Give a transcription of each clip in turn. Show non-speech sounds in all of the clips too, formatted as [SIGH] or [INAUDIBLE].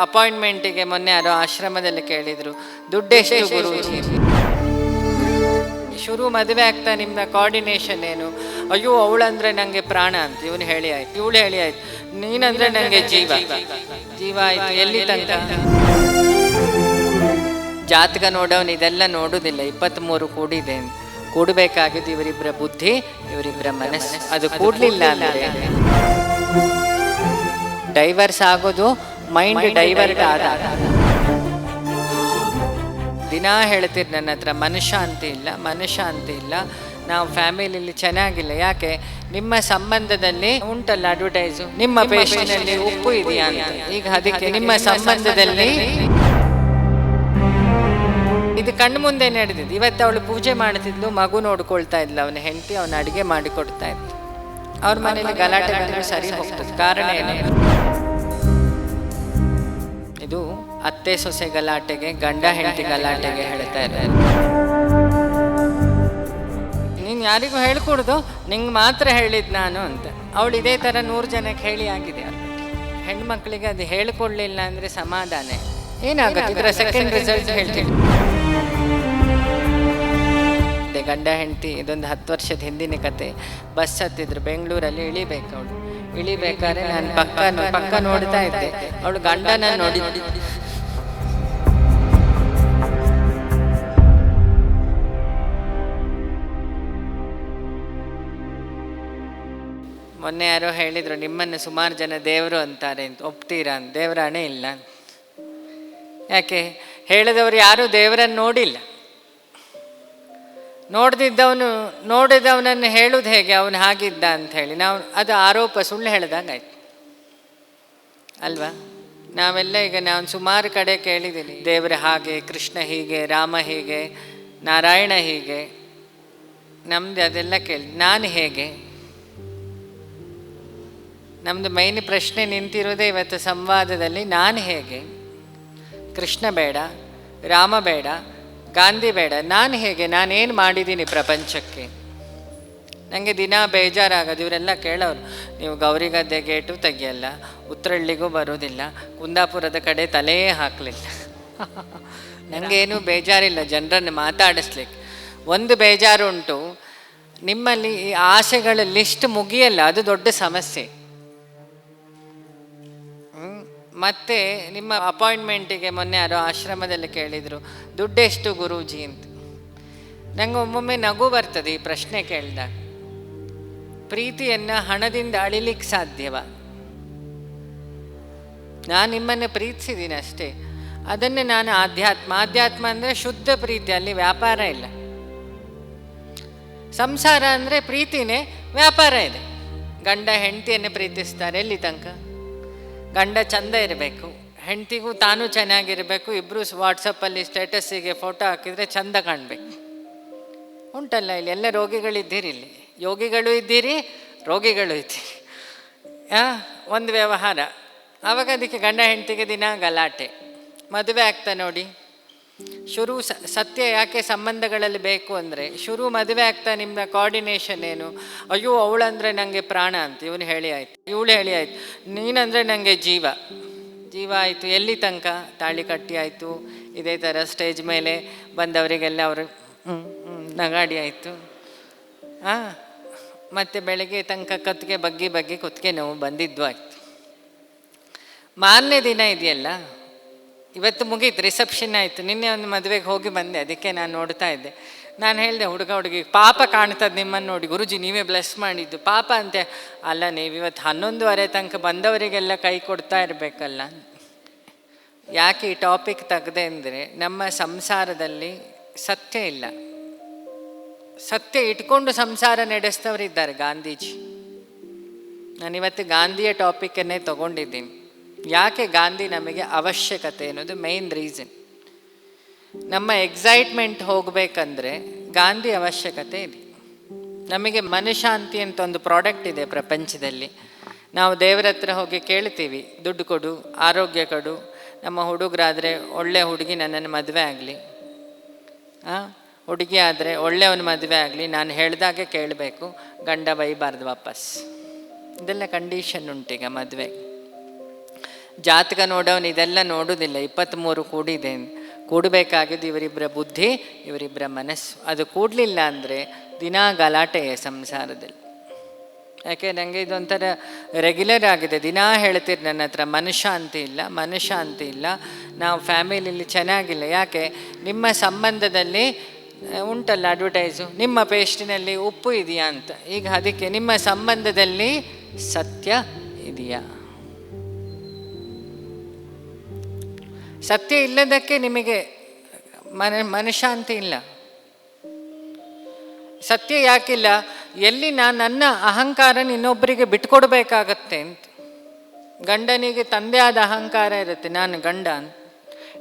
ಅಪಾಯಿಂಟ್ಮೆಂಟಿಗೆ ಮೊನ್ನೆ ಯಾರು ಆಶ್ರಮದಲ್ಲಿ ಕೇಳಿದ್ರು ದುಡ್ಡೆಷ್ಟು ಗುರೂಜಿ? ಶುರು ಮದುವೆ ಆಗ್ತಾ ನಿಮ್ಮ ಕೋಆರ್ಡಿನೇಷನ್ ಏನು? ಅಯ್ಯೋ ಅವಳಂದ್ರೆ ನನಗೆ ಪ್ರಾಣ ಅಂತ. ಇವನು ಹೇಳಿ ಆಯ್ತು. ಇವಳು ಹೇಳಿ ಆಯ್ತು. ನೀನಂದ್ರೆ ನನಗೆ ಜೀವ. ಜೀವ. ಆಯ್ತು. ಎಲ್ಲಿ ತಂತ ಜಾತಕ ನೋಡೋನು ಇದೆಲ್ಲ ನೋಡೋದಿಲ್ಲ. ಇಪ್ಪತ್ತ್ಮೂರು ಕೂಡಿದೆ ಕೂಡಬೇಕಾಗಿದ್ದು ಇವರಿಬ್ಬರ ಬುದ್ಧಿ ಇವರಿಬ್ಬರ ಮನಸ್ಸು. ಅದು ಕೂಡಲಿಲ್ಲ ಅಂದರೆ. ಡೈವರ್ಸ್ ಆಗೋದು ಮೈಂಡ್ ಡೈವರ್ಟ್ ಆದಾಗ ದಿನಾ ಹೇಳ್ತೀರಿ ನನ್ನ ಹತ್ರ ಮನಃಶಾಂತಿ ಇಲ್ಲ ಮನಃಶಾಂತಿ ಇಲ್ಲ. ನಾವು ಫ್ಯಾಮಿಲಿಯಲ್ಲಿ ಚೆನ್ನಾಗಿಲ್ಲ. ಯಾಕೆ? ನಿಮ್ಮ ಸಂಬಂಧದಲ್ಲಿ ಉಂಟಲ್ಲ ಅಡ್ವರ್ಟೈಸು ನಿಮ್ಮ ಪೇಷನಲ್ಲಿ ಉಪ್ಪು ಇದೆಯಾ ಅಂತ. ಈಗ ಅದಕ್ಕೆ ನಿಮ್ಮ ಸಂಬಂಧದಲ್ಲಿ ಇದು ಕಣ್ಣು ಮುಂದೆ ನಡೆದಿದ್ದು. ಇವತ್ತು ಅವಳು ಪೂಜೆ ಮಾಡ್ತಿದ್ಲು ಮಗು ನೋಡ್ಕೊಳ್ತಾ ಇದ್ಲು ಅವನ ಹೆಂಡತಿ ಅವನ ಅಡುಗೆ ಮಾಡಿಕೊಡ್ತಾ ಇದ್ಲು. ಅವ್ರ ಮನೇಲಿ ಗಲಾಟೆ ಸರಿ ಹೋಗ್ತದೆ. ಕಾರಣ ಏನು? ಇದು ಅತ್ತೆ ಸೊಸೆ ಗಲಾಟೆಗೆ, ಗಂಡ ಹೆಂಡತಿ ಗಲಾಟೆಗೆ ಹೇಳ್ತಾ ಇದ್ದಾರೆ ನೀನು ಯಾರಿಗೂ ಹೇಳ್ಕೊಡ್ದು? ನಿಂಗೆ ಮಾತ್ರ ಹೇಳಿದ್ ನಾನು ಅಂತ. ಅವಳು ಇದೇ ಥರ ನೂರು ಜನಕ್ಕೆ ಹೇಳಿ ಆಗಿದೆ ಹೆಣ್ಮಕ್ಳಿಗೆ ಅದು ಹೇಳ್ಕೊಡ್ಲಿಲ್ಲ ಅಂದರೆ ಸಮಾಧಾನ. ಏನಾಗುತ್ತೆ? ಇದರ ಸೆಕೆಂಡ್ ರಿಸಲ್ಟ್ ಹೇಳ್ತೀನಿ. ಗಂಡ ಹೆಂಡತಿ, ಇದೊಂದು ಹತ್ತು ವರ್ಷದ ಹಿಂದಿನ ಕತೆ. ಬಸ್ ಹತ್ತಿದ್ರು, ಬೆಂಗಳೂರಲ್ಲಿ ಇಳಿಬೇಕು ಅವಳು. ಇಳಿಬೇಕಾದ್ರೆ ನಾನು ಪಕ್ಕ ಪಕ್ಕ ನೋಡ್ತಾ ಇದ್ದೆ. ಅವಳು ಗಂಡನ ನೋಡಿ. ಮೊನ್ನೆ ಯಾರೋ ಹೇಳಿದ್ರು, ನಿಮ್ಮನ್ನು ಸುಮಾರು ಜನ ದೇವರು ಅಂತಾರೆ ಅಂತ. ಒಪ್ತೀರಾ ದೇವರಾಣೆ ಇಲ್ಲ ಯಾಕೆ? ಹೇಳಿದವರು ಯಾರೂ ದೇವರನ್ನು ನೋಡಿಲ್ಲ. ನೋಡ್ದಿದ್ದವನು, ನೋಡಿದವನನ್ನು ಹೇಳುವುದು ಹೇಗೆ? ಅವನು ಹಾಗಿದ್ದ ಅಂತ ಹೇಳಿ. ನಾವು, ಅದು ಆರೋಪ, ಸುಳ್ಳು ಹೇಳ್ದಂಗಾಯ್ತು. ಅಲ್ವಾ? ನಾವೆಲ್ಲ ಈಗ ನಾನು ಸುಮಾರು ಕಡೆ ಕೇಳಿದ್ದೀನಿ. ದೇವರ ಹಾಗೆ, ಕೃಷ್ಣ ಹೀಗೆ, ರಾಮ ಹೀಗೆ, ನಾರಾಯಣ ಹೀಗೆ. ನಮ್ದು ಅದೆಲ್ಲ ಕೇಳಿ. ನಾನು ಹೇಗೆ? ನಮ್ಮದು ಮೈನ್ ಪ್ರಶ್ನೆ ನಿಂತಿರೋದೇ ಇವತ್ತು ಸಂವಾದದಲ್ಲಿ, ನಾನು ಹೇಗೆ? ಕೃಷ್ಣ ಬೇಡ, ರಾಮ ಬೇಡ ಗಾಂಧಿ ಬೇಡ, ನಾನು ಹೇಗೆ? ನಾನೇನು ಮಾಡಿದ್ದೀನಿ ಪ್ರಪಂಚಕ್ಕೆ? ನನಗೆ ದಿನ ಬೇಜಾರಾಗೋದು, ಇವರೆಲ್ಲ ಕೇಳೋರು, ನೀವು ಗೌರಿಗದ್ದೆ ಗೇಟು ತೆಗಿಯಲ್ಲ, ಉತ್ತರಳ್ಳಿಗೂ ಬರೋದಿಲ್ಲ, ಕುಂದಾಪುರದ ಕಡೆ ತಲೆಯೇ ಹಾಕಲಿಲ್ಲ. [LAUGHS] ನನಗೇನು ಬೇಜಾರಿಲ್ಲ ಜನರನ್ನು ಮಾತಾಡಿಸ್ಲಿಕ್ಕೆ. ಒಂದು ಬೇಜಾರು ಉಂಟು, ನಿಮ್ಮಲ್ಲಿ ಈ ಆಸೆಗಳ ಲಿಸ್ಟ್ ಮುಗಿಯಲ್ಲ, ಅದು ದೊಡ್ಡ ಸಮಸ್ಯೆ. ಮತ್ತೆ ನಿಮ್ಮ ಅಪಾಯಿಂಟ್ಮೆಂಟಿಗೆ ಮೊನ್ನೆ ಯಾರೋ ಆಶ್ರಮದಲ್ಲಿ ಕೇಳಿದರು ದುಡ್ಡೆಷ್ಟು ಗುರೂಜಿ? ಅಂತ. ನಂಗೆ ಒಮ್ಮೊಮ್ಮೆ ನಗು ಬರ್ತದೆ ಈ ಪ್ರಶ್ನೆ ಕೇಳಿದಾಗ. ಪ್ರೀತಿಯನ್ನು ಹಣದಿಂದ ಅಳಿಲಿಕ್ಕೆ ಸಾಧ್ಯವ? ನಾನು ನಿಮ್ಮನ್ನು ಪ್ರೀತಿಸಿದ್ದೀನಿ ಅಷ್ಟೇ. ಅದನ್ನೇ ನಾನು ಆಧ್ಯಾತ್ಮ ಆಧ್ಯಾತ್ಮ ಅಂದರೆ ಶುದ್ಧ ಪ್ರೀತಿ, ಅಲ್ಲಿ ವ್ಯಾಪಾರ ಇಲ್ಲ. ಸಂಸಾರ ಅಂದರೆ ಪ್ರೀತಿನೇ ವ್ಯಾಪಾರ ಇದೆ. ಗಂಡ ಹೆಂಡತಿಯನ್ನು ಪ್ರೀತಿಸ್ತಾರೆ ಎಲ್ಲಿ ತನಕ? ಗಂಡ ಚಂದ ಇರಬೇಕು, ಹೆಂಡತಿಗೂ ತಾನು ಚೆನ್ನಾಗಿರಬೇಕು ಇಬ್ಬರು ವಾಟ್ಸಪ್ಪಲ್ಲಿ ಸ್ಟೇಟಸ್ಸಿಗೆ ಫೋಟೋ ಹಾಕಿದರೆ ಚಂದ ಕಾಣಬೇಕು. ಉಂಟಲ್ಲ ಇಲ್ಲಿ ಎಲ್ಲ ರೋಗಿಗಳಿದ್ದೀರಿ ಇಲ್ಲಿ? ಯೋಗಿಗಳು ಇದ್ದೀರಿ? ರೋಗಿಗಳು ಇದ್ದೀರಿ. ಒಂದು ವ್ಯವಹಾರ. ಆವಾಗ ಅದಕ್ಕೆ ಗಂಡ ಹೆಂಡತಿಗೆ ದಿನ ಗಲಾಟೆ ಮದುವೆ ಆಗ್ತಾ ನೋಡಿ. ಶುರು ಸತ್ಯ ಯಾಕೆ ಸಂಬಂಧಗಳಲ್ಲಿ ಬೇಕು ಅಂದರೆ, ಶುರು ಮದುವೆ ಆಗ್ತಾ ನಿಮ್ಮ ಕೋಆರ್ಡಿನೇಷನ್ ಏನು? ಅಯ್ಯೋ, ಅವಳಂದ್ರೆ ನನಗೆ ಪ್ರಾಣ ಅಂತ. ಇವನು ಹೇಳಿ ಆಯ್ತು. ಇವಳು ಹೇಳಿ ಆಯ್ತು. ನೀನಂದರೆ ನನಗೆ ಜೀವ. ಜೀವ ಆಯಿತು. ಎಲ್ಲಿ ತನಕ? ತಾಳಿ ಕಟ್ಟಿ ಆಯಿತು. ಇದೇ ಥರ ಸ್ಟೇಜ್ ಮೇಲೆ ಬಂದವರಿಗೆಲ್ಲ ಅವರು ನಗಾಡಿ ಆಯಿತು. ಹಾಂ ಮತ್ತು ಬೆಳಗ್ಗೆ ತನಕ ಕತ್ತಿಗೆ ಬಗ್ಗಿ ಬಗ್ಗಿ ಕುತ್ತಿಗೆ ನೋವು ಬಂದಿದ್ದು ಆಯಿತು. ಮಾರನೇ ದಿನ ಇದೆಯಲ್ಲ? ಇವತ್ತು ಮುಗೀತು ರಿಸೆಪ್ಷನ್ ಆಯಿತು. ನಿನ್ನೆ ಒಂದು ಮದುವೆಗೆ ಹೋಗಿ ಬಂದೆ, ಅದಕ್ಕೆ ನಾನು ನೋಡ್ತಾ ಇದ್ದೆ. ನಾನು ಹೇಳಿದೆ, ಹುಡುಗ, ಹುಡುಗಿ, ಪಾಪ ಕಾಣ್ತದೆ ನಿಮ್ಮನ್ನು ನೋಡಿ. ಗುರುಜಿ, ನೀವೇ ಬ್ಲೆಸ್ ಮಾಡಿದ್ದು. ಪಾಪ ಅಂತೆ, ಅಲ್ಲ ನೀವು ಇವತ್ತು ಹನ್ನೊಂದುವರೆ ತನಕ ಬಂದವರಿಗೆಲ್ಲ ಕೈ ಕೊಡ್ತಾ ಇರಬೇಕಲ್ಲ. ಯಾಕೆ ಈ ಟಾಪಿಕ್ ತೆಗೆದೆ ಅಂದರೆ, ನಮ್ಮ ಸಂಸಾರದಲ್ಲಿ ಸತ್ಯ ಇಲ್ಲ. ಸತ್ಯ ಇಟ್ಕೊಂಡು ಸಂಸಾರ ನಡೆಸ್ತವರಿದ್ದಾರೆ ಗಾಂಧೀಜಿ. ನಾನಿವತ್ತು ಗಾಂಧಿಯ ಟಾಪಿಕನ್ನೇ ತಗೊಂಡಿದ್ದೀನಿ. ಯಾಕೆ ಗಾಂಧಿ ನಮಗೆ ಅವಶ್ಯಕತೆ ಅನ್ನೋದು ಮೇನ್ ರೀಸನ್ ನಮ್ಮ ಎಕ್ಸೈಟ್ಮೆಂಟ್ ಹೋಗಬೇಕಂದ್ರೆ ಗಾಂಧಿ ಅವಶ್ಯಕತೆ ಇದೆ. ನಮಗೆ ಮನಶಾಂತಿ ಅಂತ ಒಂದು ಪ್ರಾಡಕ್ಟ್ ಇದೆ ಪ್ರಪಂಚದಲ್ಲಿ. ನಾವು ದೇವರ ಹತ್ರ ಹೋಗಿ ಕೇಳ್ತೀವಿ, ದುಡ್ಡು ಕೊಡು, ಆರೋಗ್ಯ ಕೊಡು, ನಮ್ಮ ಹುಡುಗರಾದರೆ ಒಳ್ಳೆ ಹುಡುಗಿ ನನ್ನನ್ನು ಮದುವೆ ಆಗಲಿ. ಹುಡುಗಿ ಆದರೆ ಒಳ್ಳೆಯವನ ಮದುವೆ ಆಗಲಿ, ನಾನು ಹೇಳ್ದಾಗೆ ಕೇಳಬೇಕು, ಗಂಡ ಬೈಬಾರ್ದು ವಾಪಸ್. ಇದೆಲ್ಲ ಕಂಡೀಷನ್ ಉಂಟೀಗ ಮದುವೆ ಜಾತಕ ನೋಡೋನು ಇದೆಲ್ಲ ನೋಡೋದಿಲ್ಲ. ಇಪ್ಪತ್ತ್ಮೂರು ಕೂಡಿದೆ. ಕೂಡಬೇಕಾಗಿದ್ದು ಇವರಿಬ್ಬರ ಬುದ್ಧಿ ಇವರಿಬ್ಬರ ಮನಸ್ಸು. ಅದು ಕೂಡಲಿಲ್ಲ ಅಂದರೆ ದಿನಾ ಗಲಾಟೆಯೇ ಸಂಸಾರದಲ್ಲಿ. ಯಾಕೆ ನನಗೆ ಇದೊಂಥರ ರೆಗ್ಯುಲರ್ ಆಗಿದೆ. ದಿನಾ ಹೇಳ್ತೀರಿ ನನ್ನ ಹತ್ರ, ಮನಃಶಾಂತಿ ಇಲ್ಲ ಮನಃಶಾಂತಿ ಇಲ್ಲ. ನಾವು ಫ್ಯಾಮಿಲಿಯಲ್ಲಿ ಚೆನ್ನಾಗಿಲ್ಲ. ಯಾಕೆ? ನಿಮ್ಮ ಸಂಬಂಧದಲ್ಲಿ ಉಂಟಲ್ಲ ಅಡ್ವರ್ಟೈಸು ನಿಮ್ಮ ಪೇಸ್ಟಿನಲ್ಲಿ ಉಪ್ಪು ಇದೆಯಾ ಅಂತ. ಈಗ ಅದಕ್ಕೆ ನಿಮ್ಮ ಸಂಬಂಧದಲ್ಲಿ ಸತ್ಯ ಇದೆಯಾ? ಸತ್ಯ ಇಲ್ಲದಕ್ಕೆ ನಿಮಗೆ ಮನ, ಮನಃಶಾಂತಿ ಇಲ್ಲ. ಸತ್ಯ ಯಾಕಿಲ್ಲ? ಎಲ್ಲಿ ನಾನು ನನ್ನ ಅಹಂಕಾರ ಇನ್ನೊಬ್ಬರಿಗೆ ಬಿಟ್ಕೊಡ್ಬೇಕಾಗತ್ತೆ ಅಂತ. ಗಂಡನಿಗೆ ತಂದೆ ಆದ ಅಹಂಕಾರ ಇರುತ್ತೆ, ನಾನು ಗಂಡ ಅಂತ.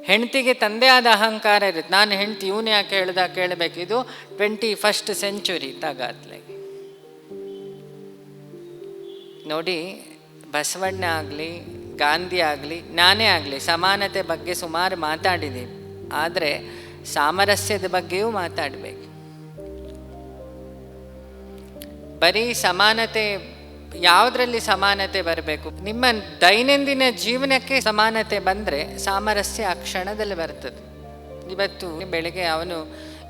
ಹೆಂಡತಿಗೆ ತಂದೆ ಆದ ಅಹಂಕಾರ ಇರುತ್ತೆ, ನಾನು ಹೆಂಡ್ತಿ, ಇವನು ಯಾಕೆ ಹೇಳ್ದ, ಕೇಳಬೇಕು? ಇದು ಟ್ವೆಂಟಿ ಫಸ್ಟ್ ಸೆಂಚುರಿ ತಗಾತ್ಲೆಗೆ ನೋಡಿ, ಬಸವಣ್ಣ ಆಗಲಿ ಗಾಂಧಿ ಆಗಲಿ, ನಾನೇ ಆಗಲಿ, ಸಮಾನತೆ ಬಗ್ಗೆ ಸುಮಾರು ಮಾತಾಡಿದ್ದೀವಿ ಆದರೆ ಸಾಮರಸ್ಯದ ಬಗ್ಗೆಯೂ ಮಾತಾಡಬೇಕು. ಬರೀ ಸಮಾನತೆ, ಯಾವುದರಲ್ಲಿ ಸಮಾನತೆ ಬರಬೇಕು? ನಿಮ್ಮ ದೈನಂದಿನ ಜೀವನಕ್ಕೆ ಸಮಾನತೆ ಬಂದರೆ ಸಾಮರಸ್ಯ ಆ ಕ್ಷಣದಲ್ಲಿ ಬರ್ತದೆ. ಇವತ್ತು ಬೆಳಗ್ಗೆ ಅವನು,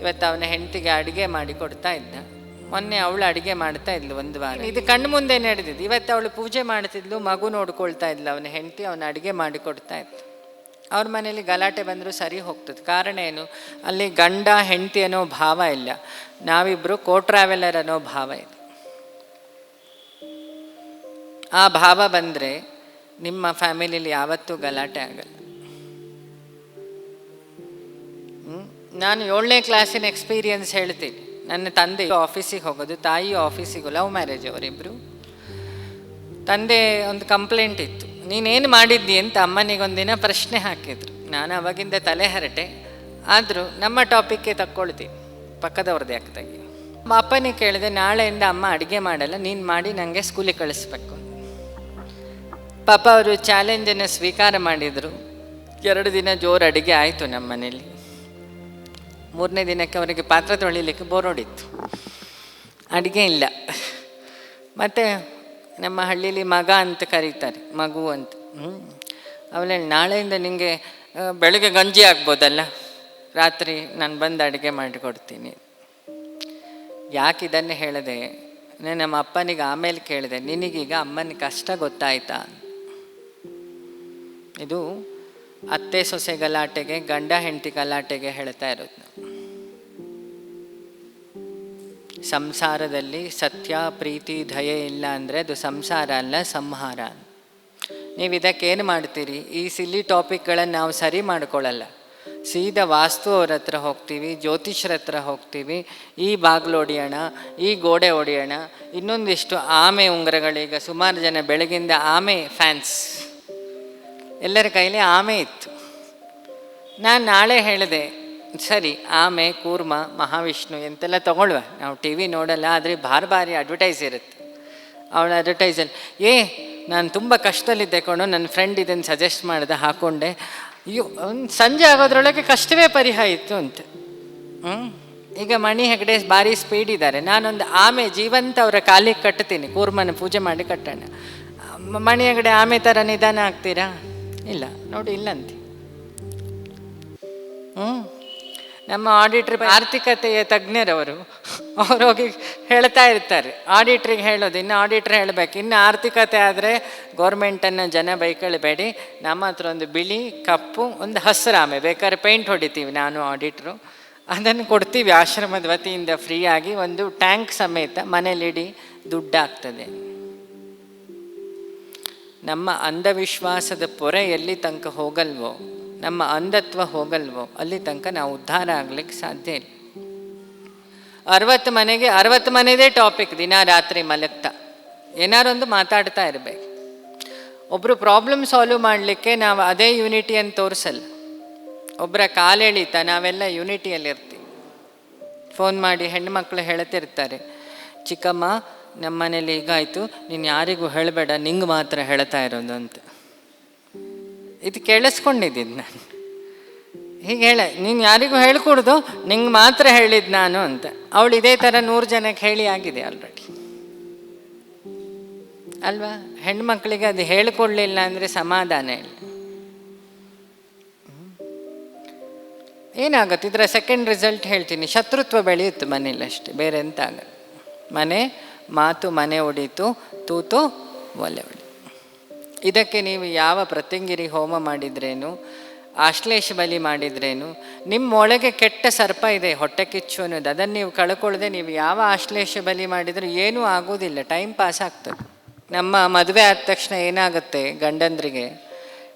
ಇವತ್ತು ಅವನ ಹೆಂಡತಿಗೆ ಅಡುಗೆ ಮಾಡಿ ಕೊಡ್ತಾ ಇದ್ದ. ಮೊನ್ನೆ ಅವಳು ಅಡುಗೆ ಮಾಡ್ತಾ ಇದ್ಲು ಒಂದು ವಾರ. ಇದು ಕಣ್ಣು ಮುಂದೆ ನಡೆದಿದ್ದು. ಇವತ್ತು ಅವಳು ಪೂಜೆ ಮಾಡ್ತಿದ್ಲು, ಮಗು ನೋಡ್ಕೊಳ್ತಾ ಇದ್ಲು, ಅವನ ಹೆಂಡತಿ ಅವನ ಅಡುಗೆ ಮಾಡಿ ಕೊಡ್ತಾ ಇತ್ತು. ಅವ್ರ ಮನೇಲಿ ಗಲಾಟೆ ಬಂದರೂ ಸರಿ ಹೋಗ್ತದೆ. ಕಾರಣ ಏನು? ಅಲ್ಲಿ ಗಂಡ, ಹೆಂಡತಿ ಅನ್ನೋ ಭಾವ ಇಲ್ಲ. ನಾವಿಬ್ಬರು ಕೋ ಟ್ರಾವೆಲರ್ ಅನ್ನೋ ಭಾವ ಇದೆ. ಆ ಭಾವ ಬಂದರೆ ನಿಮ್ಮ ಫ್ಯಾಮಿಲಿಲಿ ಯಾವತ್ತೂ ಗಲಾಟೆ ಆಗಲ್ಲ? ನಾನು ಏಳನೇ ಕ್ಲಾಸಿನ ಎಕ್ಸ್ಪೀರಿಯನ್ಸ್ ಹೇಳ್ತೀನಿ. ನನ್ನ ತಂದೆ ಆಫೀಸಿಗೆ ಹೋಗೋದು, ತಾಯಿ ಆಫೀಸಿಗೆ ಲವ್ ಮ್ಯಾರೇಜ್ ಅವರಿಬ್ಬರು ತಂದೆ ಒಂದು ಕಂಪ್ಲೇಂಟ್ ಇತ್ತು, ನೀನೇನು ಮಾಡಿದ್ದಿ ಅಂತ ಅಮ್ಮನಿಗೊಂದಿನ ಪ್ರಶ್ನೆ ಹಾಕಿದ್ರು. ನಾನು ಅವಾಗಿಂದ ತಲೆ ಹರಟೆ, ಆದರೂ ನಮ್ಮ ಟಾಪಿಕ್ಗೆ ತಕ್ಕೊಳ್ತೀನಿ ಪಕ್ಕದವ್ರದ್ದು ಯಾಕೆ ಅಪ್ಪನಿಗೆ ಕೇಳಿದೆ, ನಾಳೆಯಿಂದ ಅಮ್ಮ ಅಡುಗೆ ಮಾಡಲ್ಲ, ನೀನು ಮಾಡಿ ನನಗೆ ಸ್ಕೂಲಿಗೆ ಕಳಿಸ್ಬೇಕು. ಪಾಪ ಅವರು ಚಾಲೆಂಜನ್ನು ಸ್ವೀಕಾರ ಮಾಡಿದರು. ಎರಡು ದಿನ ಜೋರು ಅಡುಗೆ ಆಯಿತು ನಮ್ಮ ಮನೇಲಿ ಮೂರನೇ ದಿನಕ್ಕೆ ಅವರಿಗೆ ಪಾತ್ರ ತೊಳಿಲಿಕ್ಕೆ ಬೋರ್ ಹೊಡಿತ್ತು ಅಡುಗೆ ಇಲ್ಲ. ಮತ್ತು ನಮ್ಮ ಹಳ್ಳೀಲಿ ಮಗ ಅಂತ ಕರೀತಾರೆ, ಮಗು ಅಂತ. ಹ್ಞೂ ನಾಳೆಯಿಂದ ನಿಮಗೆ ಬೆಳಗ್ಗೆ ಗಂಜಿ ಆಗ್ಬೋದಲ್ಲ ರಾತ್ರಿ ನಾನು ಬಂದು ಅಡುಗೆ ಮಾಡಿಕೊಡ್ತೀನಿ ಯಾಕೆ ಇದನ್ನು ಹೇಳಿದೆ? ನಮ್ಮ ಅಪ್ಪನಿಗೆ ಆಮೇಲೆ ಕೇಳಿದೆ, ನಿನಗೀಗ ಅಮ್ಮನ ಕಷ್ಟ ಗೊತ್ತಾಯ್ತಾ? ಇದು ಅತ್ತೆ ಸೊಸೆ ಗಲಾಟೆಗೆ, ಗಂಡ ಹೆಂಡತಿ ಗಲಾಟೆಗೆ ಹೇಳ್ತಾ ಇರೋದು. ಸಂಸಾರದಲ್ಲಿ ಸತ್ಯ, ಪ್ರೀತಿ, ದಯೆ ಇಲ್ಲ ಅಂದರೆ ಅದು ಸಂಸಾರ ಅಲ್ಲ, ಸಂಹಾರ ನೀವು ಇದಕ್ಕೇನು ಮಾಡ್ತೀರಿ? ಈ ಸಿಲ್ಲಿ ಟಾಪಿಕ್ಗಳನ್ನು ನಾವು ಸರಿ ಮಾಡ್ಕೊಳ್ಳಲ್ಲ ಸೀದಾ ವಾಸ್ತು ಅವ್ರ ಹತ್ರ ಹೋಗ್ತೀವಿ, ಜ್ಯೋತಿಷ್ಯರ ಹತ್ರ ಹೋಗ್ತೀವಿ, ಈ ಬಾಗಿಲು ಹೊಡಿಯೋಣ ಈ ಗೋಡೆ ಹೊಡಿಯೋಣ ಇನ್ನೊಂದಿಷ್ಟು ಆಮೆ ಉಂಗುರಗಳೀಗ ಸುಮಾರು ಜನ ಬೆಳಗಿಂದ ಆಮೆ ಫ್ಯಾನ್ಸ್ ಎಲ್ಲರ ಕೈಲಿ ಆಮೆ ಇತ್ತು. ನಾನು ನಾಳೆ ಹೇಳಿದೆ, ಸರಿ, ಆಮೆ, ಕೂರ್ಮ, ಮಹಾವಿಷ್ಣು ಎಂತೆಲ್ಲ ತಗೊಳ್ಳುವ ನಾವು ಟಿ ವಿ ನೋಡಲ್ಲ, ಆದರೆ ಭಾರಿ ಭಾರಿ ಅಡ್ವರ್ಟೈಸ್ ಇರುತ್ತೆ. ಅವಳ ಅಡ್ವರ್ಟೈಸಲ್ಲಿ ಏ, ನಾನು ತುಂಬ ಕಷ್ಟದಲ್ಲಿದ್ದೆ ಕೊಂಡು ನನ್ನ ಫ್ರೆಂಡ್ ಇದನ್ನು ಸಜೆಸ್ಟ್ ಮಾಡಿದೆ ಹಾಕ್ಕೊಂಡೆ ಅಯ್ಯೋ, ಒಂದು ಸಂಜೆ ಆಗೋದ್ರೊಳಗೆ ಕಷ್ಟವೇ ಪರಿಹಾರ ಇತ್ತು ಅಂತ. ಹ್ಞೂ ಈಗ ಮಣಿ ಹೆಗಡೆ ಭಾರಿ ಸ್ಪೀಡ್ ಇದ್ದಾರೆ ನಾನೊಂದು ಆಮೆ ಜೀವಂತ ಅವರ ಕಾಲಿಗೆ ಕಟ್ತೀನಿ, ಕೂರ್ಮನ ಪೂಜೆ ಮಾಡಿ ಕಟ್ಟೋಣ. ಮಣಿ ಹೆಗಡೆ ಆಮೆ ಥರ ನಿಧಾನ ಆಗ್ತೀರಾ? ಇಲ್ಲ, ನೋಡಿ, ಇಲ್ಲಂತೆ. ಹ್ಞೂ ನಮ್ಮ ಆಡಿಟ್ರ್ ಆರ್ಥಿಕತೆಯ ತಜ್ಞರವರು, ಅವ್ರು ಹೋಗಿ ಹೇಳ್ತಾ ಇರ್ತಾರೆ. ಆಡಿಟ್ರಿಗೆ ಹೇಳೋದು, ಇನ್ನು ಆಡಿಟ್ರ್ ಹೇಳಬೇಕು. ಇನ್ನು ಆರ್ಥಿಕತೆ ಆದರೆ ಗೌರ್ಮೆಂಟನ್ನು ಜನ ಬೈಕೊಳ್ಬೇಡಿ. ನಮ್ಮ ಹತ್ರ ಒಂದು ಬಿಳಿ ಕಪ್ಪು, ಒಂದು ಹಸಿರಾಮೆ. ಬೇಕಾದ್ರೆ ಪೇಂಟ್ ಹೊಡಿತೀವಿ ನಾನು ಆಡಿಟ್ರು ಅದನ್ನು ಕೊಡ್ತೀವಿ ಆಶ್ರಮದ ವತಿಯಿಂದ ಫ್ರೀಯಾಗಿ ಒಂದು ಟ್ಯಾಂಕ್ ಸಮೇತ ಮನೇಲಿಡಿ ದುಡ್ಡಾಗ್ತದೆ. ನಮ್ಮ ಅಂಧವಿಶ್ವಾಸದ ಪೊರೆ ಎಲ್ಲಿ ತನಕ ಹೋಗಲ್ವೋ, ನಮ್ಮ ಅಂಧತ್ವ ಹೋಗಲ್ವೋ, ಅಲ್ಲಿ ತನಕ ನಾವು ಉದ್ಧಾರ ಆಗ್ಲಿಕ್ಕೆ ಸಾಧ್ಯ ಇಲ್ಲ. ಅರವತ್ತು ಮನೆಗೆ, ಅರವತ್ತು ಮನೆದೇ ಟಾಪಿಕ್ ದಿನ ರಾತ್ರಿ ಮಲಗ್ತಾ ಏನಾರೊಂದು ಮಾತಾಡ್ತಾ ಇರಬೇಕು. ಒಬ್ಬರು ಪ್ರಾಬ್ಲಮ್ ಸಾಲ್ವ್ ಮಾಡಲಿಕ್ಕೆ ನಾವು ಅದೇ ಯೂನಿಟಿ ತೋರಿಸಲ್ಲ. ಒಬ್ಬರ ಕಾಲೆಳಿತ ನಾವೆಲ್ಲ ಯೂನಿಟಿಯಲ್ಲಿ ಇರ್ತೀವಿ ಫೋನ್ ಮಾಡಿ ಹೆಣ್ಮಕ್ಳು ಹೇಳ್ತಿರ್ತಾರೆ, ಚಿಕ್ಕಮ್ಮ ನಮ್ಮ ಮನೇಲಿ ಹೀಗಾಯಿತು, ನೀನು ಯಾರಿಗೂ ಹೇಳಬೇಡ, ನಿಂಗೆ ಮಾತ್ರ ಹೇಳ್ತಾ ಇರೋದು ಅಂತ. ಇದು ಕೇಳಿಸ್ಕೊಂಡಿದ್ದೀನಿ ನಾನು. ಹೀಗೆ ಹೇಳ, ನೀನು ಯಾರಿಗೂ ಹೇಳ್ಕೊಡ್ದು, ನಿಂಗೆ ಮಾತ್ರ ಹೇಳಿದ್ದು ನಾನು ಅಂತ. ಅವಳು ಇದೇ ಥರ ನೂರು ಜನಕ್ಕೆ ಹೇಳಿ ಆಗಿದೆ ಆಲ್ರೆಡಿ ಅಲ್ವಾ? ಹೆಣ್ಮಕ್ಳಿಗೆ ಅದು ಹೇಳ್ಕೊಡ್ಲಿಲ್ಲ ಅಂದರೆ ಸಮಾಧಾನ ಇಲ್ಲ. ಏನಾಗುತ್ತೆ? ಇದರ ಸೆಕೆಂಡ್ ರಿಸಲ್ಟ್ ಹೇಳ್ತೀನಿ. ಶತ್ರುತ್ವ ಬೆಳೆಯುತ್ತೆ ಮನೇಲಿ ಅಷ್ಟೇ, ಬೇರೆ ಎಂತ ಆಗಲ್ಲ. ಮನೆ ಮಾತು ಮನೆ ಒಡೀತು, ತೂತು ಒಲೆ ಒಡಿ. ಇದಕ್ಕೆ ನೀವು ಯಾವ ಪ್ರತ್ಯಂಗಿರಿ ಹೋಮ ಮಾಡಿದ್ರೇನು? ಆಶ್ಲೇಷ ಬಲಿ ಮಾಡಿದ್ರೇನು? ನಿಮ್ಮ ಒಳಗೆ ಕೆಟ್ಟ ಸರ್ಪ ಇದೆ, ಹೊಟ್ಟೆ ಕಿಚ್ಚು ಅನ್ನೋದು. ಅದನ್ನು ನೀವು ಕಳ್ಕೊಳ್ಳದೆ ನೀವು ಯಾವ ಆಶ್ಲೇಷ ಬಲಿ ಮಾಡಿದರೂ ಏನೂ ಆಗೋದಿಲ್ಲ, ಟೈಮ್ ಪಾಸ್ ಆಗ್ತದೆ. ನಮ್ಮ ಮದುವೆ ಆದ ತಕ್ಷಣ ಏನಾಗುತ್ತೆ ಗಂಡಂದ್ರಿಗೆ?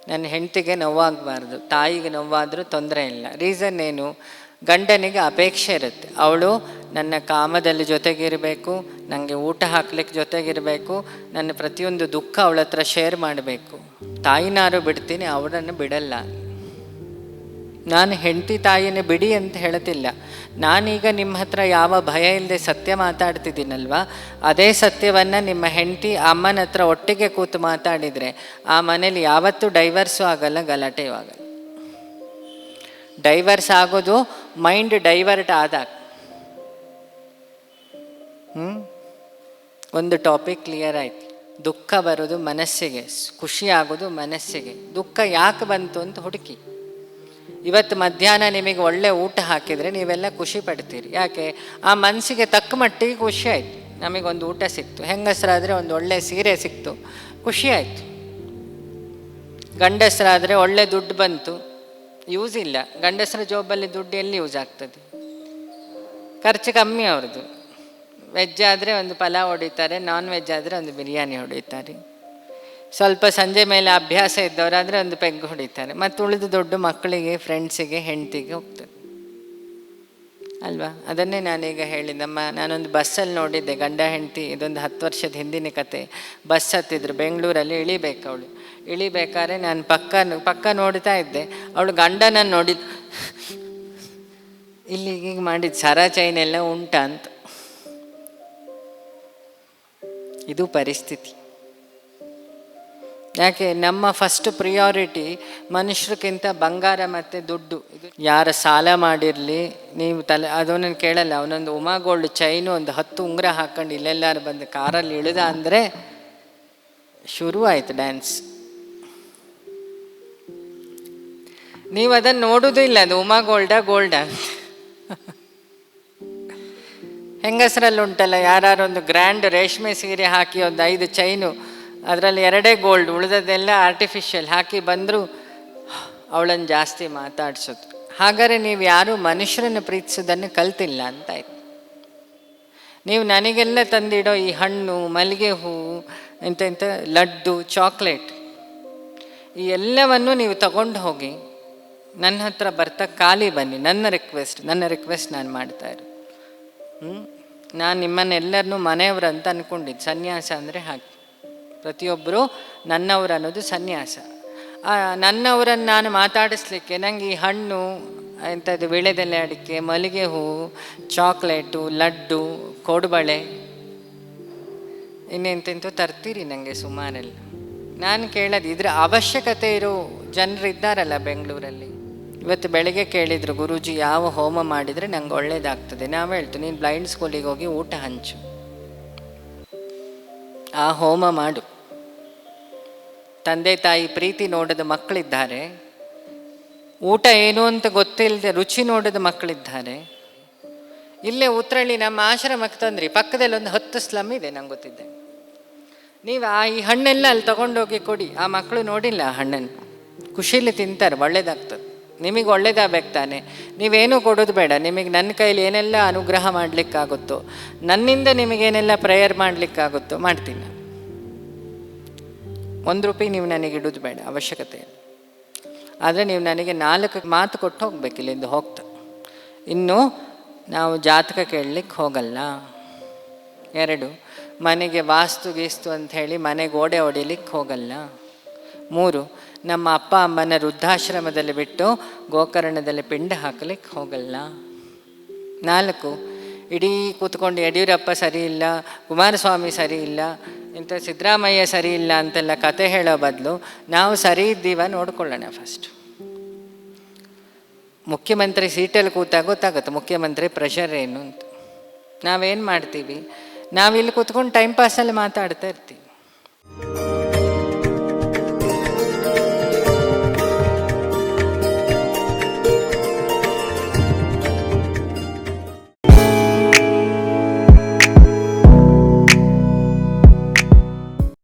ನನ್ನ ಹೆಂಡತಿಗೆ ನೋವಾಗಬಾರ್ದು, ತಾಯಿಗೆ ನೋವಾದರೂ ತೊಂದರೆ ಇಲ್ಲ. ರೀಸನ್ ಏನು? ಗಂಡನಿಗೆ ಅಪೇಕ್ಷೆ ಇರುತ್ತೆ. ಅವಳು ನನ್ನ ಕಾಮದಲ್ಲಿ ಜೊತೆಗಿರಬೇಕು ನನಗೆ ಊಟ ಹಾಕ್ಲಿಕ್ಕೆ ಜೊತೆಗಿರಬೇಕು, ನನ್ನ ಪ್ರತಿಯೊಂದು ದುಃಖ ಅವಳ ಹತ್ರ ಶೇರ್ ಮಾಡಬೇಕು. ತಾಯಿನಾರು ಬಿಡ್ತೀನಿ, ಅವಳನ್ನು ಬಿಡಲ್ಲ. ನಾನು ಹೆಂಡತಿ ತಾಯಿನೇ ಬಿಡಿ ಅಂತ ಹೇಳ್ತಿಲ್ಲ ನಾನೀಗ ನಿಮ್ಮ ಹತ್ರ ಯಾವ ಭಯ ಇಲ್ಲದೆ ಸತ್ಯ ಮಾತಾಡ್ತಿದ್ದೀನಲ್ವ? ಅದೇ ಸತ್ಯವನ್ನು ನಿಮ್ಮ ಹೆಂಡತಿ ಅಮ್ಮನ ಹತ್ರ ಒಟ್ಟಿಗೆ ಕೂತು ಮಾತಾಡಿದರೆ ಆ ಮನೇಲಿ ಯಾವತ್ತೂ ಡೈವರ್ಸು ಆಗಲ್ಲ, ಗಲಾಟೆಯೂ ಆಗಲ್ಲ. ಡೈವರ್ಸ್ ಆಗೋದು ಮೈಂಡ್ ಡೈವರ್ಟ್ ಆದಾಗ. ಹ್ಞೂ ಒಂದು ಟಾಪಿಕ್ ಕ್ಲಿಯರ್ ಆಯ್ತು. ದುಃಖ ಬರೋದು ಮನಸ್ಸಿಗೆ, ಖುಷಿ ಆಗೋದು ಮನಸ್ಸಿಗೆ. ದುಃಖ ಯಾಕೆ ಬಂತು ಅಂತ ಹುಡುಕಿ. ಇವತ್ತು ಮಧ್ಯಾಹ್ನ ನಿಮಗೆ ಒಳ್ಳೆ ಊಟ ಹಾಕಿದರೆ ನೀವೆಲ್ಲ ಖುಷಿ ಪಡ್ತೀರಿ. ಯಾಕೆ? ಆ ಮನಸ್ಸಿಗೆ ತಕ್ಕ ಮಟ್ಟಿಗೆ ಖುಷಿ ಆಯಿತು. ನಮಗೊಂದು ಊಟ ಸಿಕ್ತು. ಹೆಂಗಸರಾದರೆ ಒಂದು ಒಳ್ಳೆ ಸೀರೆ ಸಿಕ್ತು. ಖುಷಿ ಆಯಿತು. ಗಂಡಸರಾದರೆ ಒಳ್ಳೆ ದುಡ್ಡು ಬಂತು. ಯೂಸ್ ಇಲ್ಲ. ಗಂಡಸರ ಜಾಬಲ್ಲಿ ದುಡ್ಡು ಎಲ್ಲಿ ಯೂಸ್ ಆಗ್ತದೆ? ಖರ್ಚು ಕಮ್ಮಿ ಅವ್ರದ್ದು. ವೆಜ್ ಆದರೆ ಒಂದು ಪಲಾವ್ ಹೊಡಿತಾರೆ ನಾನ್ ವೆಜ್ ಆದರೆ ಒಂದು ಬಿರಿಯಾನಿ ಹೊಡಿತಾರೆ. ಸ್ವಲ್ಪ ಸಂಜೆ ಮೇಲೆ ಅಭ್ಯಾಸ ಇದ್ದವರಾದರೆ ಒಂದು ಪೆಗ್ ಹೊಡಿತಾರೆ. ಮತ್ತು ಉಳಿದು ದೊಡ್ಡ ಮಕ್ಕಳಿಗೆ ಫ್ರೆಂಡ್ಸಿಗೆ ಹೆಂಡತಿಗೆ ಹೋಗ್ತದೆ. ಅಲ್ವಾ? ಅದನ್ನೇ ನಾನೀಗ ಹೇಳಿದ್ದಮ್ಮ. ನಾನೊಂದು ಬಸ್ಸಲ್ಲಿ ನೋಡಿದ್ದೆ, ಗಂಡ ಹೆಂಡತಿ, ಇದೊಂದು ಹತ್ತು ವರ್ಷದ ಹಿಂದಿನ ಕತೆ. ಬಸ್ ಹತ್ತಿದ್ರು, ಬೆಂಗಳೂರಲ್ಲಿ ಇಳಿಬೇಕು ಅವಳು. ಇಳಿಬೇಕಾದ್ರೆ ನಾನು ಪಕ್ಕ ಪಕ್ಕ ನೋಡ್ತಾ ಇದ್ದೆ. ಅವಳು ಗಂಡನನ್ನು ನೋಡಿದ್ದು ಇಲ್ಲಿ ಹೀಗೆ ಮಾಡಿದ, ಸರ ಚೈನ್ ಎಲ್ಲ ಉಂಟಾ ಅಂತ ಇದು ಪರಿಸ್ಥಿತಿ. ಯಾಕೆ ನಮ್ಮ ಫಸ್ಟ್ ಪ್ರಿಯಾರಿಟಿ ಮನುಷ್ಯರಿಗಿಂತ ಬಂಗಾರ ಮತ್ತು ದುಡ್ಡು. ಇದು ಯಾರ ಸಾಲ ಮಾಡಿರಲಿ, ನೀವು ತಲೆ ಅದನ್ನ ಕೇಳಲ್ಲ ಅವನೊಂದು ಉಮಾ ಗೋಲ್ಡ್ ಚೈನು ಒಂದು ಹತ್ತು ಉಂಗುರ ಹಾಕ್ಕೊಂಡು ಇಲ್ಲೆಲ್ಲಾರು ಬಂದು ಕಾರಲ್ಲಿ ಇಳಿದ ಅಂದರೆ ಶುರು ಆಯ್ತು ಡ್ಯಾನ್ಸ್ ನೀವು ಅದನ್ನು ನೋಡೋದು ಇಲ್ಲ ಅದು ಉಮಾ ಗೋಲ್ಡಾ ಗೋಲ್ಡಾ ಹೆಂಗಸರಲ್ಲಿ ಉಂಟಲ್ಲ ಯಾರು ಒಂದು ಗ್ರ್ಯಾಂಡ್ ರೇಷ್ಮೆ ಸೀರೆ ಹಾಕಿ ಒಂದು ಐದು ಚೈನು ಅದರಲ್ಲಿ ಎರಡೇ ಗೋಲ್ಡ್ ಉಳಿದದ್ದೆಲ್ಲ ಆರ್ಟಿಫಿಷಿಯಲ್ ಹಾಕಿ ಬಂದರೂ ಅವಳನ್ನು ಜಾಸ್ತಿ ಮಾತಾಡಿಸೋದು. ಹಾಗಾದರೆ ನೀವು ಯಾರೂ ಮನುಷ್ಯರನ್ನು ಪ್ರೀತಿಸೋದನ್ನು ಕಲ್ತಿಲ್ಲ ಅಂತಾಯ್ತು ನೀವು ನನಗೆಲ್ಲ ತಂದಿಡೋ ಈ ಹಣ್ಣು, ಮಲ್ಲಿಗೆ ಹೂವು ಇಂಥ ಇಂಥ ಲಡ್ಡು ಚಾಕ್ಲೇಟ್ ಈ ಎಲ್ಲವನ್ನು ನೀವು ತಗೊಂಡು ಹೋಗಿ ನನ್ನ ಹತ್ರ ಬರ್ತಾ ಖಾಲಿ ಬನ್ನಿ, ನನ್ನ ರಿಕ್ವೆಸ್ಟ್ ನನ್ನ ರಿಕ್ವೆಸ್ಟ್ ನಾನು ಮಾಡ್ತಾ ಇರೋದು. ಹ್ಮ್? ನಾನು ನಿಮ್ಮನ್ನೆಲ್ಲರನ್ನೂ ಮನೆಯವರು ಅಂತ ಅಂದ್ಕೊಂಡಿದ್ದು ಸನ್ಯಾಸ ಅಂದರೆ ಹಾಗೆ. ಪ್ರತಿಯೊಬ್ಬರು ನನ್ನವರು ಅನ್ನೋದು ಸನ್ಯಾಸ. ನನ್ನವರನ್ನು ನಾನು ಮಾತಾಡಿಸ್ಲಿಕ್ಕೆ ನನಗೆ ಈ ಹಣ್ಣು ಎಂಥದ್ದು ವಿಳೆದೆಲೆ ಅಡಿಕೆ, ಮಲ್ಲಿಗೆ ಹೂವು ಚಾಕ್ಲೇಟು, ಲಡ್ಡು, ಕೋಡುಬಳೆ, ಇನ್ನೆಂತೆಂತೂ ತರ್ತೀರಿ ನನಗೆ ಸುಮಾರೆಲ್ಲ. ನಾನು ಕೇಳೋದು ಇದರ ಅವಶ್ಯಕತೆ ಇರೋ ಜನರಿದ್ದಾರಲ್ಲ ಬೆಂಗಳೂರಲ್ಲಿ. ಇವತ್ತು ಬೆಳಗ್ಗೆ ಕೇಳಿದರು, ಗುರೂಜಿ, ಯಾವ ಹೋಮ ಮಾಡಿದರೆ ನಂಗೆ ಒಳ್ಳೇದಾಗ್ತದೆ? ನಾವು ಹೇಳ್ತೀವಿ, ನೀನು ಬ್ಲೈಂಡ್ ಸ್ಕೂಲಿಗೆ ಹೋಗಿ ಊಟ ಹಂಚು. ಆ ಹೋಮ ಮಾಡು. ತಂದೆ ತಾಯಿ ಪ್ರೀತಿ ನೋಡದ ಮಕ್ಕಳಿದ್ದಾರೆ. ಊಟ ಏನು ಅಂತ ಗೊತ್ತಿಲ್ಲದೆ ರುಚಿ ನೋಡದ ಮಕ್ಕಳಿದ್ದಾರೆ. ಇಲ್ಲೇ ಉತ್ರಳ್ಳಿ ನಮ್ಮ ಆಶ್ರಮಕ್ಕೆ ತಂದ್ರಿ, ಪಕ್ಕದಲ್ಲಿ ಒಂದು ಹತ್ತು ಸ್ಲಮ್ ಇದೆ ನಂಗೆ ಗೊತ್ತಿದ್ದೆ ನೀವು ಆ ಈ ಹಣ್ಣೆಲ್ಲ ಅಲ್ಲಿ ತಗೊಂಡೋಗಿ ಕೊಡಿ. ಆ ಮಕ್ಕಳು ನೋಡಿಲ್ಲ ಆ ಹಣ್ಣನ್ನು. ಖುಷಿಲಿ ತಿಂತಾರೆ, ಒಳ್ಳೇದಾಗ್ತದೆ. ನಿಮಗೆ ಒಳ್ಳೇದಾಗಬೇಕು ತಾನೆ. ನೀವೇನೂ ಕೊಡೋದು ಬೇಡ. ನಿಮಗೆ ನನ್ನ ಕೈಲಿ ಏನೆಲ್ಲ ಅನುಗ್ರಹ ಮಾಡಲಿಕ್ಕಾಗುತ್ತೋ, ನನ್ನಿಂದ ನಿಮಗೇನೆಲ್ಲ ಪ್ರೇಯರ್ ಮಾಡಲಿಕ್ಕಾಗುತ್ತೋ ಮಾಡ್ತೀನಿ. ಒಂದು ರೂಪಾಯಿ ನೀವು ನನಗೆ ಇಡೋದು ಬೇಡ, ಅವಶ್ಯಕತೆ ಆದರೆ ನೀವು ನನಗೆ ನಾಲ್ಕು ಮಾತು ಕೊಟ್ಟು ಹೋಗ್ಬೇಕು ಇಲ್ಲಿಂದ ಹೋಗ್ತಾ. ಇನ್ನು ನಾವು ಜಾತಕ ಕೇಳಲಿಕ್ಕೆ ಹೋಗಲ್ಲ. ಎರಡು, ಮನೆಗೆ ವಾಸ್ತು ಗೀಸ್ತು ಅಂತ ಹೇಳಿ ಮನೆ ಗೋಡೆ ಹೊಡಿಲಿಕ್ಕೆ ಹೋಗಲ್ಲ. ಮೂರು ನಮ್ಮ ಅಪ್ಪ ಅಮ್ಮನ ವೃದ್ಧಾಶ್ರಮದಲ್ಲಿ ಬಿಟ್ಟು ಗೋಕರ್ಣದಲ್ಲಿ ಪಿಂಡ ಹಾಕಲಿಕ್ಕೆ ಹೋಗಲ್ಲ. ನಾಲ್ಕು, ಇಡೀ ಕೂತ್ಕೊಂಡು ಯಡಿಯೂರಪ್ಪ ಸರಿ ಇಲ್ಲ ಕುಮಾರಸ್ವಾಮಿ ಸರಿ ಇಲ್ಲ ಇಂಥ ಸಿದ್ದರಾಮಯ್ಯ ಸರಿ ಇಲ್ಲ ಅಂತೆಲ್ಲ ಕತೆ ಹೇಳೋ ಬದಲು ನಾವು ಸರಿ ಇದ್ದೀವ ನೋಡ್ಕೊಳ್ಳೋಣ ಫಸ್ಟ್ ಮುಖ್ಯಮಂತ್ರಿ ಸೀಟಲ್ಲಿ ಕೂತಾಗ ಗೊತ್ತಾಗುತ್ತೆ, ಮುಖ್ಯಮಂತ್ರಿ ಪ್ರೆಷರ್ ಏನು ಅಂತ. ನಾವೇನು ಮಾಡ್ತೀವಿ? ನಾವಿಲ್ಲಿ ಕೂತ್ಕೊಂಡು ಟೈಮ್ ಪಾಸಲ್ಲಿ ಮಾತಾಡ್ತಾ ಇರ್ತೀವಿ.